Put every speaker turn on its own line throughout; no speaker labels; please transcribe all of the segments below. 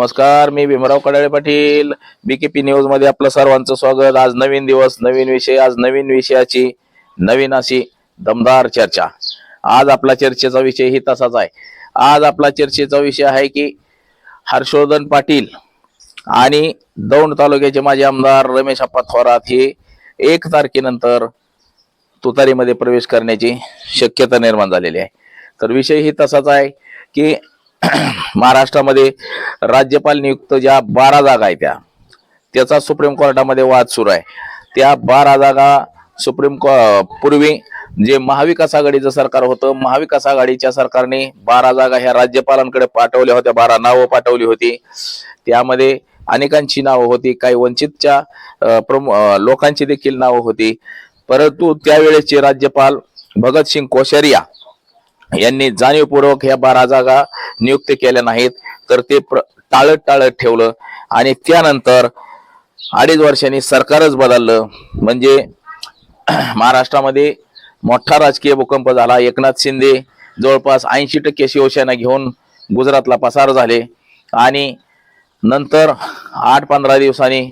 नमस्कार मी भीमराव कडाळे पाटील. बीकेपी न्यूजमध्ये आपलं सर्वांचं स्वागत. आज नवीन दिवस नवीन विषय आज नवीन विषयाची नवीन अशी दमदार चर्चा. आज आपला चर्चेचा विषय ही तसाच आहे. आज आपला चर्चेचा विषय आहे की हर्षवर्धन पाटील आणि दौंड तालुक्याचे माजी आमदार रमेश अप्पा थोरात हे एक तारखेनंतर तुतारीमध्ये प्रवेश करण्याची शक्यता निर्माण झालेली आहे. तर विषय ही तसाच आहे की महाराष्ट्रामध्ये राज्यपाल नियुक्त ज्या बारा जागा आहेत त्या त्याचा सुप्रीम कोर्टामध्ये वाद सुरू आहे. त्या बारा जागा सुप्रीम को पूर्वी जे महाविकास आघाडीचं सरकार होतं महाविकास आघाडीच्या सरकारने बारा जागा ह्या राज्यपालांकडे पाठवल्या होत्या बारा नावं पाठवली होती. त्यामध्ये अनेकांची नावं होती काही वंचितच्या प्रमु लोकांची देखील नावं होती. परंतु त्यावेळेचे राज्यपाल भगतसिंग कोश्यारिया यांनी जाणीवपूर्वक ह्या बारा जागा नियुक्त केल्या नाहीत. तर ते प्र- टाळत टाळत ठेवलं. आणि त्यानंतर अडीच वर्षांनी सरकारच बदललं. म्हणजे महाराष्ट्रामध्ये मोठा राजकीय भूकंप झाला. एकनाथ शिंदे जवळपास ऐंशी टक्के शिवसेना घेऊन गुजरातला पसार झाले. आणि नंतर आठ पंधरा दिवसांनी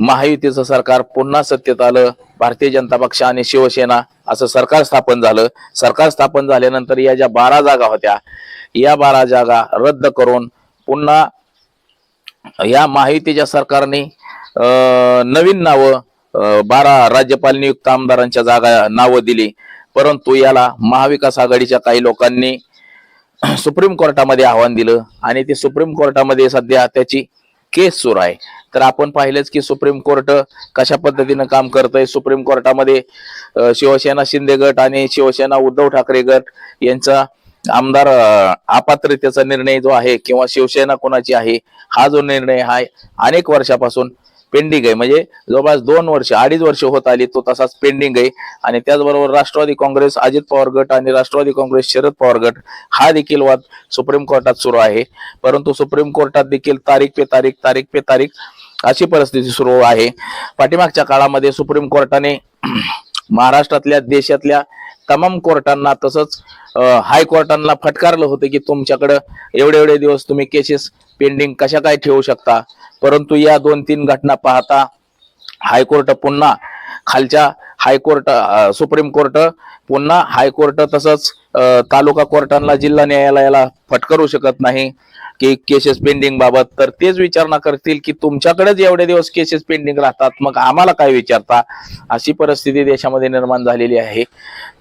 महायुतीचं सरकार पुन्हा सत्तेत आलं. भारतीय जनता पक्ष आणि शिवसेना असं सरकार स्थापन झालं. सरकार स्थापन झाल्यानंतर या ज्या बारा जागा होत्या या बारा जागा रद्द करून पुन्हा या माहितीच्या सरकारने नवीन नावं बारा राज्यपाल नियुक्त आमदारांच्या जागा नावं दिली. परंतु याला महाविकास आघाडीच्या काही लोकांनी सुप्रीम कोर्टामध्ये आव्हान दिलं आणि ते सुप्रीम कोर्टामध्ये सध्या त्याची केस सुरू आहे. तर आपण पाहिलंच की सुप्रीम कोर्ट कशा पद्धतीनं काम करतंय. सुप्रीम कोर्टामध्ये शिवसेना शिंदे गट आणि शिवसेना उद्धव ठाकरे गट यांचा आमदार अपात्रतेचा निर्णय जो आहे किंवा शिवसेना कोणाची आहे हा जो निर्णय आहे अनेक वर्षापासून पेंडिंग आहे. म्हणजे जवळपास दोन वर्ष अडीच वर्ष होत आली तो तसाच पेंडिंग आहे. आणि त्याचबरोबर राष्ट्रवादी काँग्रेस अजित पवार गट आणि राष्ट्रवादी काँग्रेस शरद पवार गट हा देखील वाद सुप्रीम कोर्टात सुरू आहे. परंतु सुप्रीम कोर्टात देखील तारीख पे तारीख तारीख पे तारीख अशी परिस्थिती सुरू आहे. पाठीमागच्या काळामध्ये सुप्रीम कोर्टाने महाराष्ट्रातल्या देशातल्या तमाम कोर्टांना तसंच हायकोर्टांना फटकारलं होतं की तुमच्याकडं एवढे एवढे दिवस तुम्ही केसेस पेंडिंग कशा काय ठेवू शकता? परंतु या दोन तीन घटना पाहता हायकोर्ट पुन्हा खालच्या हायकोर्ट सुप्रीम कोर्ट पुन्हा हायकोर्ट तसंच तालुका कोर्टांना जिल्हा न्यायालयाला फटकारू शकत नाही. की केसेस पेंडिंग बाबत तर तेच विचारणा करतील की तुमच्याकडेच एवढे दिवस केसेस पेंडिंग राहतात मग आम्हाला काय विचारता? अशी परिस्थिती देशामध्ये निर्माण झालेली आहे.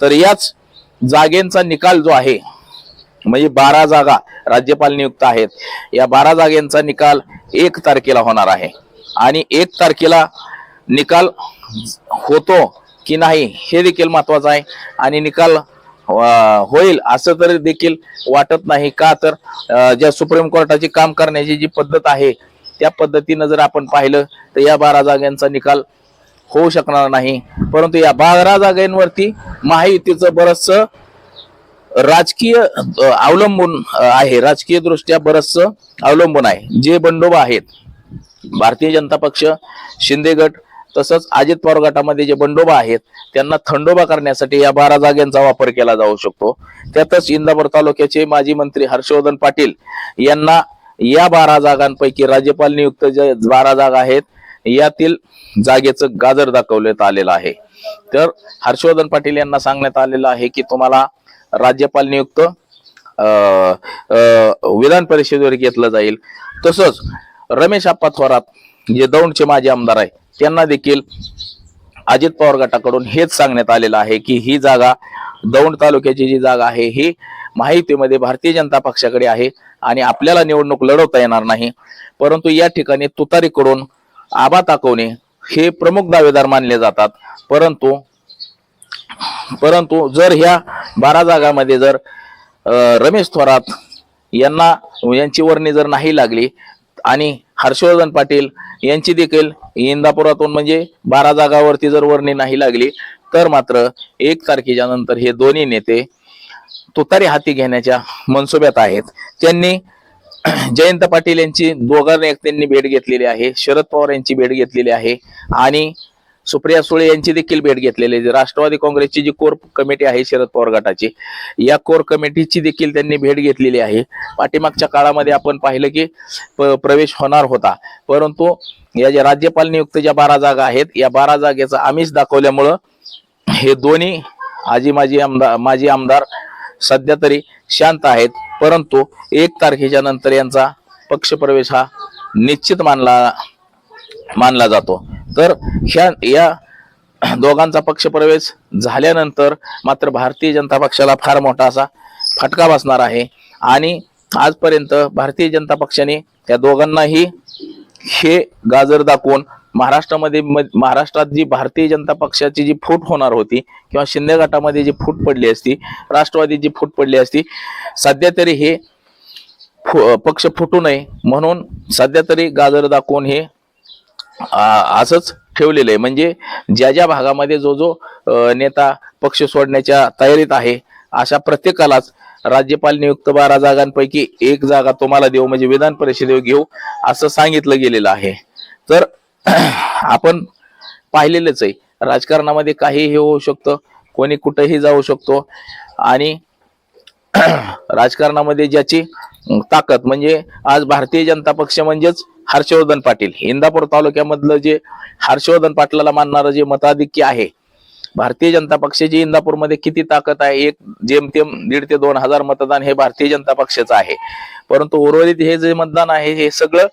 तर याच जागेंचा निकाल जो आहे म्हणजे बारा जागा राज्यपाल नियुक्त आहेत या बारा जागेंचा निकाल एक तारखेला होणार आहे. आणि एक तारखेला निकाल होतो की नाही हे देखील महत्वाचं आहे. आणि निकाल होईल. असं तरी देखील वाटत नाही का? तर ज्या सुप्रीम कोर्टाची काम करण्याची जी पद्धत आहे त्या पद्धतीनं जर आपण पाहिलं तर या बारा जागांचा निकाल होऊ शकणार नाही. परंतु या बारा जागांवरती महायुतीचं बरंच राजकीय अवलंबून आहे. राजकीय दृष्ट्या बरंच अवलंबून आहे. जे बंडोबा आहेत भारतीय जनता पक्ष शिंदे गट तसंच अजित पवार गटामध्ये जे बंडोबा आहेत त्यांना थंडोबा करण्यासाठी या बारा जाग्यांचा वापर केला जाऊ शकतो. त्यातच इंदापूर तालुक्याचे माजी मंत्री हर्षवर्धन पाटील यांना या बारा जागांपैकी राज्यपाल नियुक्त जे बारा जागा आहेत यातील जागेचं गाजर दाखवण्यात आलेलं आहे. तर हर्षवर्धन पाटील यांना सांगण्यात आलेलं आहे की तुम्हाला राज्यपाल नियुक्त विधान परिषदेवर घेतलं जाईल. तसंच रमेश आप्पा थोरात जे दौंडचे माजी आमदार आहे त्यांना देखील अजित पवार गटाकडून हेच सांगण्यात आलेलं आहे की ही जागा दौंड तालुक्याची जी जागा आहे ही माहितीमध्ये भारतीय जनता पक्षाकडे आहे आणि आपल्याला निवडणूक लढवता येणार नाही. परंतु या ठिकाणी तुतारीकडून आबा ताकवणे हे प्रमुख दावेदार मानले जातात. परंतु परंतु जर ह्या बारा जागामध्ये जर रमेश थोरात यांना यांची वर्णी जर नाही लागली आणि हर्षवर्धन पाटील यांची देखील इंदापुरातून म्हणजे बारा जागावरती जर वर्णी नाही लागली तर मात्र एक तारखेच्या नंतर हे दोन्ही नेते तुतारी हाती घेण्याच्या मनसुब्यात आहेत. त्यांनी जयंत पाटील यांची दोघा त्यांनी भेट घेतलेली आहे शरद पवार यांची भेट घेतलेली आहे आणि सुप्रिया सुळे यांची देखील भेट घेतलेली आहे. राष्ट्रवादी काँग्रेसची जी कोर कमिटी आहे शरद पवार गटाची या कोर कमिटीची देखील त्यांनी भेट घेतलेली आहे. पाठीमागच्या काळामध्ये आपण पाहिलं की प- प्रवेश होणार होता. परंतु या ज्या राज्यपाल नियुक्त ज्या बारा जागा आहेत या बारा जागेचं आमिष दाखवल्यामुळं हे दोन्ही आजी माजी आमदार माजी आमदार सध्या तरी शांत आहेत. परंतु एक तारखेच्या नंतर यांचा पक्षप्रवेश हा निश्चित मानला मानला जातो. तर ह्या या दोघांचा पक्षप्रवेश झाल्यानंतर मात्र भारतीय जनता पक्षाला फार मोठा असा फटका बसणार आहे. आणि आजपर्यंत भारतीय जनता पक्षाने त्या दोघांनाही हे गाजर दाखवून महाराष्ट्रामध्ये म- महाराष्ट्रात जी भारतीय जनता पक्षाची जी फूट होणार होती किंवा शिंदे गटामध्ये जी फूट पडली असती राष्ट्रवादी जी फूट पडली असती सध्या तरी हे फु- पक्ष फुटू नये म्हणून सध्या तरी गाजर दाखवून हे असंच ठेवलेलं आहे. म्हणजे ज्या ज्या भागामध्ये जो जो नेता पक्ष सोडण्याच्या तयारीत आहे अशा प्रत्येकालाच राज्यपाल नियुक्त बारा जागांपैकी एक जागा तुम्हाला देऊ म्हणजे विधान परिषदेवर घेऊ असं सांगितलं गेलेलं आहे. तर आपण पाहिलेलंच आहे. राजकारणामध्ये काही हे होऊ शकतं कोणी कुठेही जाऊ शकतो. आणि राजकारणामध्ये ज्याची ताकद म्हणजे आज भारतीय जनता पक्ष म्हणजेच हर्षवर्धन पाटील. इंदापूर तालुक्यामधलं जे हर्षवर्धन पाटलाला मानणारं जे मताधिक्य आहे भारतीय जनता पक्षाची इंदापूरमध्ये किती ताकद आहे? एक जेमतेम दीड ते दोन हजार मतदान हे भारतीय जनता पक्षाचं आहे. परंतु उर्वरित हे जे मतदान आहे हे सगळं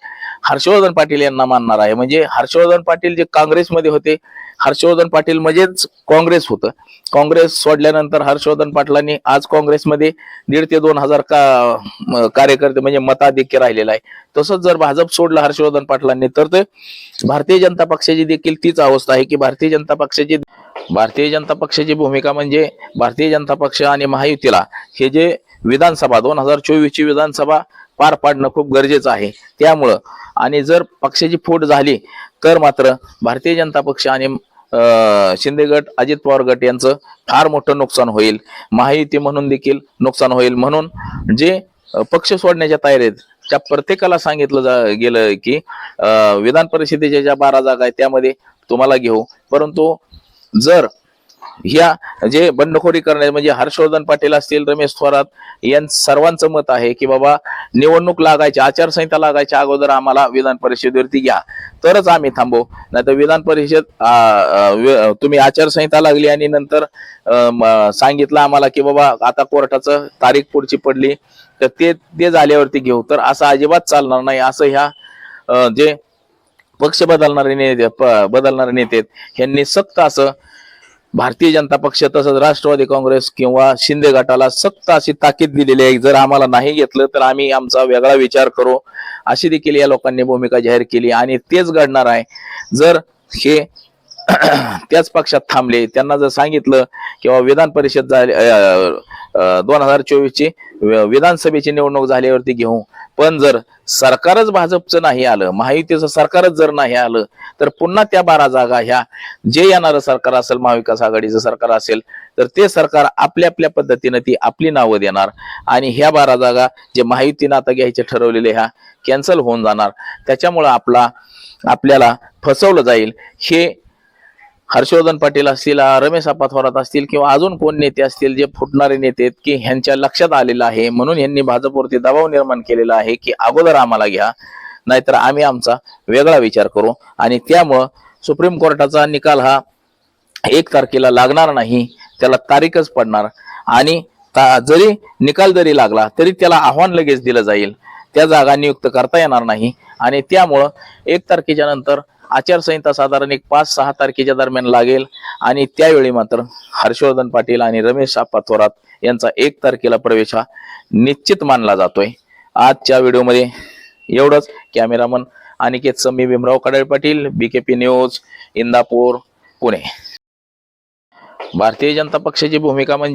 हर्षवर्धन पाटील यांना मानणार आहे. म्हणजे हर्षवर्धन पाटील जे काँग्रेसमध्ये होते हर्षवर्धन पाटील म्हणजेच काँग्रेस होतं. काँग्रेस सोडल्यानंतर हर्षवर्धन पाटलांनी आज काँग्रेसमध्ये दीड ते दोन हजार का कार्यकर्ते म्हणजे मताधिक्य राहिलेला आहे. तसंच जर भाजप सोडलं हर्षवर्धन पाटलांनी तर ते भारतीय जनता पक्षाची देखील तीच अवस्था आहे की भारतीय जनता पक्षाची भारतीय जनता पक्षाची भूमिका म्हणजे भारतीय जनता पक्ष आणि महायुतीला हे जे विधानसभा दोन हजार चोवीसची विधानसभा पार पाडणं खूप गरजेचं आहे. त्यामुळं आणि जर पक्षाची फूट झाली तर मात्र भारतीय जनता पक्ष आणि अं, शिंदे गट अजित पवार गट यांचं फार मोठं नुकसान होईल. महायुती म्हणून देखील नुकसान होईल. म्हणून जे पक्ष सोडण्याच्या तयारीत त्या प्रत्येकाला सांगितलं जा गेलं की विधान परिषदेच्या ज्या बारा जागा आहेत त्यामध्ये तुम्हाला घेऊ. परंतु जर ह्या जे बंडखोरी करणे म्हणजे हर्षवर्धन पाटील असतील रमेश थोरात यां सर्वांचं मत आहे की बाबा निवडणूक लागायची आचारसंहिता लागायच्या अगोदर आम्हाला विधान परिषदेवरती घ्या. तरच आम्ही थांबू. नाहीतर विधान परिषद तुम्ही आचारसंहिता लागली आणि नंतर सांगितलं आम्हाला की बाबा आता कोर्टाचं तारीख पुढची पडली तर ते ते झाल्यावरती घेऊ. तर असं अजिबात चालणार नाही. असं ह्या जे पक्ष बदलणारे नेते बदलणारे नेते यांनी सक्त असं भारतीय जनता पक्ष तसंच राष्ट्रवादी काँग्रेस किंवा शिंदे गटाला सक्त अशी ताकीद दिलेली आहे. जर आम्हाला नाही घेतलं तर आम्ही आमचा वेगळा विचार करू. अशी देखील या लोकांनी भूमिका जाहीर केली आणि तेच घडणार आहे. जर हे त्याच पक्षात थांबले त्यांना जर सांगितलं किंवा विधान परिषद झाली दोन हजार चोवीसची विधानसभेची निवडणूक झाल्यावरती घेऊ पण जर सरकारच भाजपचं नाही आलं महायुतीचं सरकारच जर नाही आलं तर पुन्हा त्या बारा जागा ह्या जे येणारं सरकार असेल महाविकास आघाडीचं सरकार असेल तर ते सरकार आपल्या आपल्या पद्धतीनं ती आपली नावं देणार. आणि ह्या बारा जागा जे महायुतीनं आता घ्यायचे ठरवलेले ह्या कॅन्सल होऊन जाणार. त्याच्यामुळं आपला आपल्याला फसवलं जाईल. हे हर्षवर्धन पाटील असतील रमेश आप्पा थोरात असतील किंवा अजून कोण नेते असतील जे फुटणारे नेते आहेत की ह्यांच्या लक्षात आलेलं आहे म्हणून यांनी भाजपवरती दबाव निर्माण केलेला आहे की अगोदर आम्हाला घ्या नाहीतर आम्ही आमचा वेगळा विचार करू. आणि त्यामुळं सुप्रीम कोर्टाचा निकाल हा एक तारखेला लागणार नाही त्याला तारीखच पडणार. आणि ता- जरी निकाल जरी लागला तरी त्याला आव्हान लगेच दिलं जाईल. त्या जागा नियुक्त करता येणार नाही. आणि त्यामुळं एक तारखेच्या नंतर आचारसंहिता साधारण एक पाच सहा तारखेच्या दरम्यान लागेल. आणि त्यावेळी मात्र हर्षवर्धन पाटील आणि रमेश आप्पा थोरात यांचा एक तारखेला प्रवेश हा निश्चित मानला जातोय. आजच्या व्हिडिओमध्ये एवढंच. Cameraman Aniket Sami Bhimrao Kadal Patil BKP news Indapur Pune. Bharatiya Janata पक्षाची भूमिका म्हणजे